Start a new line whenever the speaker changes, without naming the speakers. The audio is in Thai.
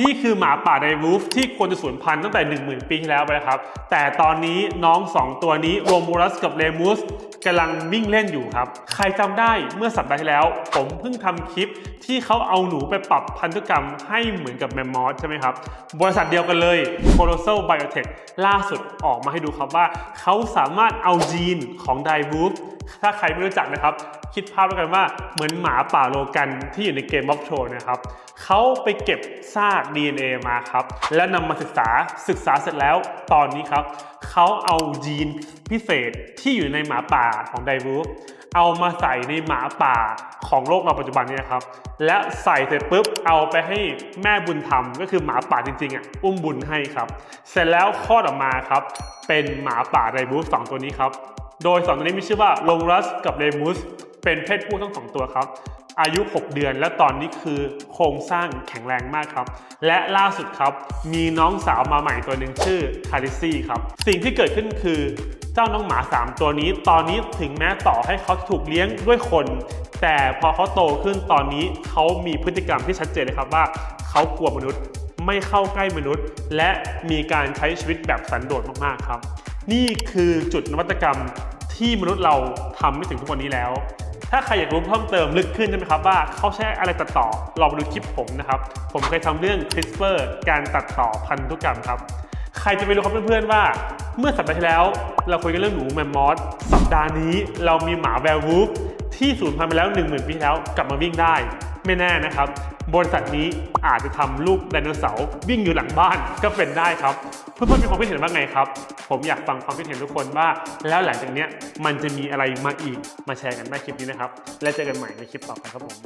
นี่คือหมาป่าไดวูฟที่ควรจะสูญพันธุ์ตั้งแต่ 10,000 ปีที่แล้วไปครับ แต่ตอนนี้น้อง 2 ตัวนี้โรมูลัสกับเลมูสกำลังวิ่งเล่นอยู่ครับ ใครจำได้เมื่อสัปดาห์ที่แล้ว ผมเพิ่งทำคลิปที่เขาเอาหนูไปปรับพันธุกรรมให้เหมือนกับแมมมอสใช่ไหมครับ บริษัทเดียวกันเลย Colossal Biotech ล่าสุดออกมาให้ดูครับว่า เขาสามารถเอายีนของไดวูฟถ้าใครไม่รู้จักนะครับ คิดภาพแล้วกันว่าเหมือนหมาป่าโลกันที่อยู่ในเกมบ็อกโชนะครับเขาไปเก็บซาก DNA มาครับ แล้วนำมาศึกษาศึกษาเสร็จแล้วตอนนี้ครับเขาเอายีนพิเศษที่อยู่ในหมาป่าของไดวูฟเอามาใส่ในหมาป่าของโลกเราปัจจุบันนี้นะครับ และใส่เสร็จปุ๊บเอาไปให้แม่บุญธรรมก็คือหมาป่าจริงๆอะอุ้มบุญให้ครับ เสร็จแล้วคลอดออกมาครับ เป็นหมาป่าไดวูฟสองตัวนี้ครับ โดยสองตัวนี้มีชื่อว่าลงรัสกับเลมูสเป็นเพศผู้ทั้งสองตัวครับ อายุ 6 เดือนและตอนนี้คือโครงสร้างแข็งแรงมากครับ และล่าสุดครับมีน้องสาวมาใหม่ตัวหนึ่งชื่อคาริซี่ครับ สิ่งที่เกิดขึ้นคือเจ้าน้องหมา 3 ตัวนี้ ตอนนี้ถึงแม้ต่อให้เขาถูกเลี้ยงด้วยคน แต่พอเขาโตขึ้นตอนนี้เขามีพฤติกรรมที่ชัดเจนเลยครับว่าเขากลัวมนุษย์ ไม่เข้าใกล้มนุษย์ และมีการใช้ชีวิตแบบสันโดษมากๆครับ นี่คือจุดนวัตกรรมที่มนุษย์เราทำไม่ถึงทุกวันนี้แล้ว ถ้าใครอยากรู้เพิ่มเติมลึกขึ้นใช่ไหมครับว่าเขาใช้อะไรตัดต่อลองไปดูคลิปผมนะครับ ผมเคยทำเรื่อง CRISPR การตัดต่อพันธุกรรมครับ ใครจะไปรู้ครับเพื่อนๆว่า เมื่อสัปดาห์ที่แล้ว เราคุยกันเรื่องหนูแมมมอสสัปดาห์นี้เรามีหมาแวร์วูฟที่สูญพันธุ์ไปแล้ว 1 0,000 ปีที่แล้วกลับมาวิ่งได้ ไม่แน่นะครับ บริษัทนี้อาจจะทำลูกไดโนเสาร์วิ่งอยู่หลังบ้านก็เป็นได้ครับเพื่อนๆมีความคิดเห็นว่าไงครับ ผมอยากฟังความคิดเห็นทุกคนว่า แล้วหลังจากนี้มันจะมีอะไรมาอีกมาแชร์กันใต้คลิปนี้นะครับ และเจอกันใหม่ในคลิปต่อไปครับผม